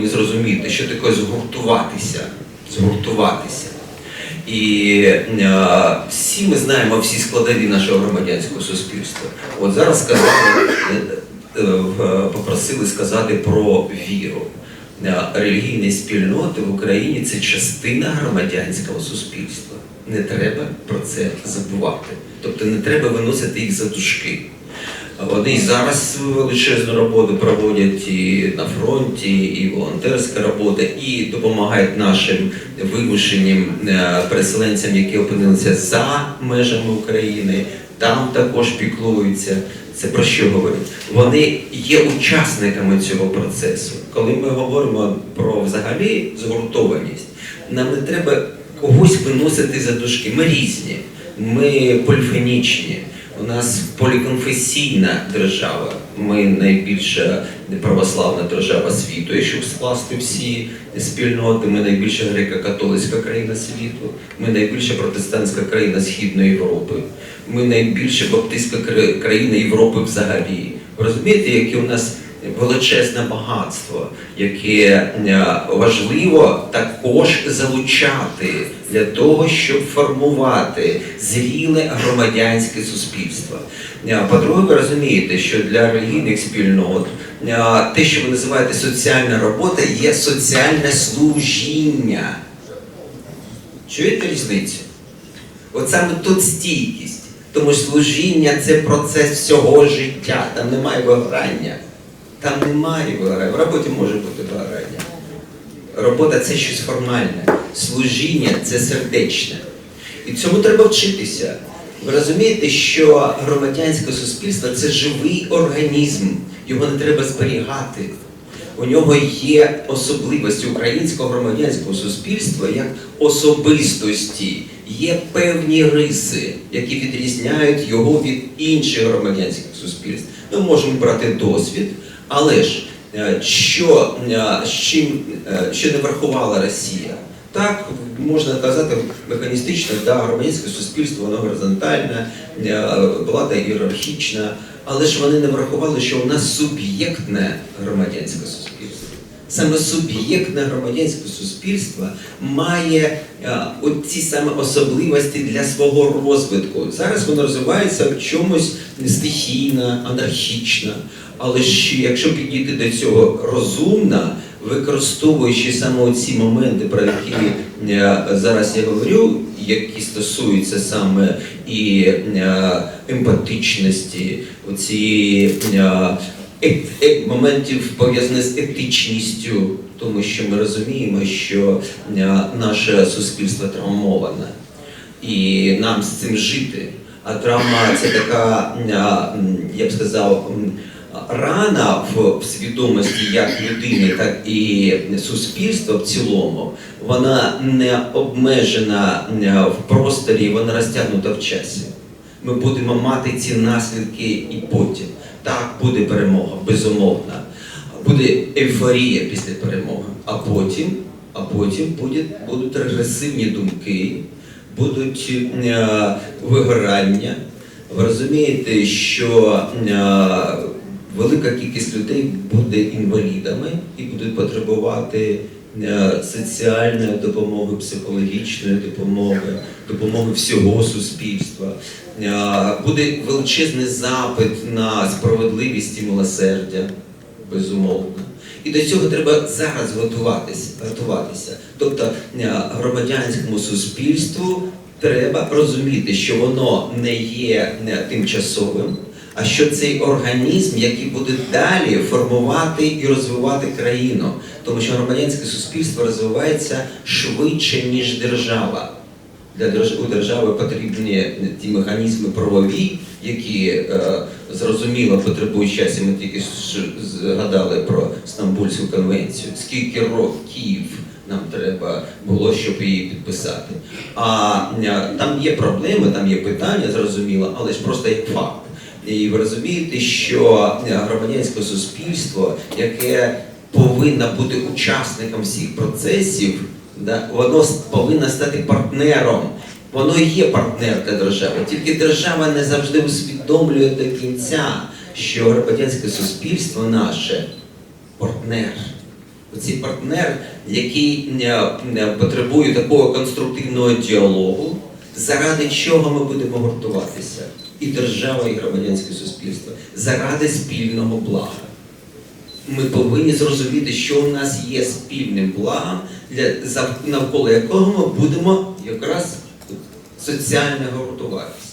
повинні зрозуміти, що таке згуртуватися. Згуртуватися. І е, всі ми знаємо всі складові нашого громадянського суспільства. От зараз сказали, е, е, попросили сказати про віру. Е, Релігійні спільноти в Україні це частина громадянського суспільства. Не треба про це забувати. Тобто не треба виносити їх за дужки. Вони зараз величезну роботу проводять і на фронті, і волонтерська робота, і допомагають нашим вимушеним е, переселенцям, які опинилися за межами України. Там також піклуються. Це про що говорить? Вони є учасниками цього процесу. Коли ми говоримо про взагалі згуртованість, нам не треба когось виносити за дужки. Ми різні, ми поліфонічні. У нас поліконфесійна держава. Ми найбільша православна держава світу, якщо скласти всі спільноти. Ми найбільша греко-католицька країна світу. Ми найбільша протестантська країна Східної Європи. Ми найбільша баптистська кра- країна Європи взагалі. Розумієте, які у нас величезне багатство, яке е, важливо також залучати для того, щоб формувати зріле громадянське суспільство. Е, По-друге, ви розумієте, що для релігійних спільнот е, те, що ви називаєте соціальна робота, є соціальне служіння. Чуєте різницю? От саме тут стійкість. Тому служіння це процес всього життя. Там немає вигорання. Там немає вигорання. В роботі може бути вигорання. Робота це щось формальне. Служіння це сердечне. І цьому треба вчитися. Ви розумієте, що громадянське суспільство це живий організм. Його не треба зберігати. У нього є особливості українського громадянського суспільства як особистості. Є певні риси, які відрізняють його від інших громадянських суспільств. Ми можемо брати досвід, але ж е, що, е, чим, е, що не врахувала Росія? Так, можна казати механістично, да, громадянське суспільство, воно горизонтальне, влада ієрархічна, але ж вони не врахували, що у нас суб'єктне громадянське суспільство. Саме суб'єктне громадянське суспільство має е, ці саме особливості для свого розвитку. Зараз воно розвивається в чомусь стихійно, анархічно. Але ж якщо підійти до цього розумно, використовуючи саме ці моменти, про які е, зараз я говорю, які стосуються саме і е, емпатичності, оцієї е, моментів пов'язаних з етичністю, тому що ми розуміємо, що наше суспільство травмоване, і нам з цим жити. А травма це така, я б сказав, рана в свідомості як людини, так і суспільства в цілому, вона не обмежена е, в просторі, вона розтягнута в часі. Ми будемо мати ці наслідки і потім. Так, буде перемога, безумовно. Буде ейфорія після перемоги. А потім, а потім буде, будуть регресивні думки, будуть е, вигорання. Ви розумієте, що е, велика кількість людей буде інвалідами і будуть потребувати е, соціальної допомоги, психологічної допомоги, допомоги всього суспільства. Е, Буде величезний запит на справедливість і милосердя, безумовно. І до цього треба зараз готуватися. готуватися. Тобто е, громадянському суспільству треба розуміти, що воно не є тимчасовим, а що цей організм, який буде далі формувати і розвивати країну, тому що громадянське суспільство розвивається швидше, ніж держава. Для держави потрібні ті механізми правові, які е, зрозуміло потребують часу. Ми тільки згадали про Стамбульську конвенцію. Скільки років нам треба було, щоб її підписати? А е, там є проблеми, там є питання, зрозуміло, але ж просто як факт. І ви розумієте, що е, громадянське суспільство, яке повинно бути учасником всіх процесів, да, воно повинно стати партнером. Воно є партнер для держави. Тільки держава не завжди усвідомлює до кінця, що громадянське суспільство наше партнер. Оці партнер, який е, е, потребує такого конструктивного діалогу, заради чого ми будемо гуртуватися? І держава, і громадянське суспільство, заради спільного блага. Ми повинні зрозуміти, що у нас є спільним благом, навколо якого ми будемо якраз соціально гуртуватися.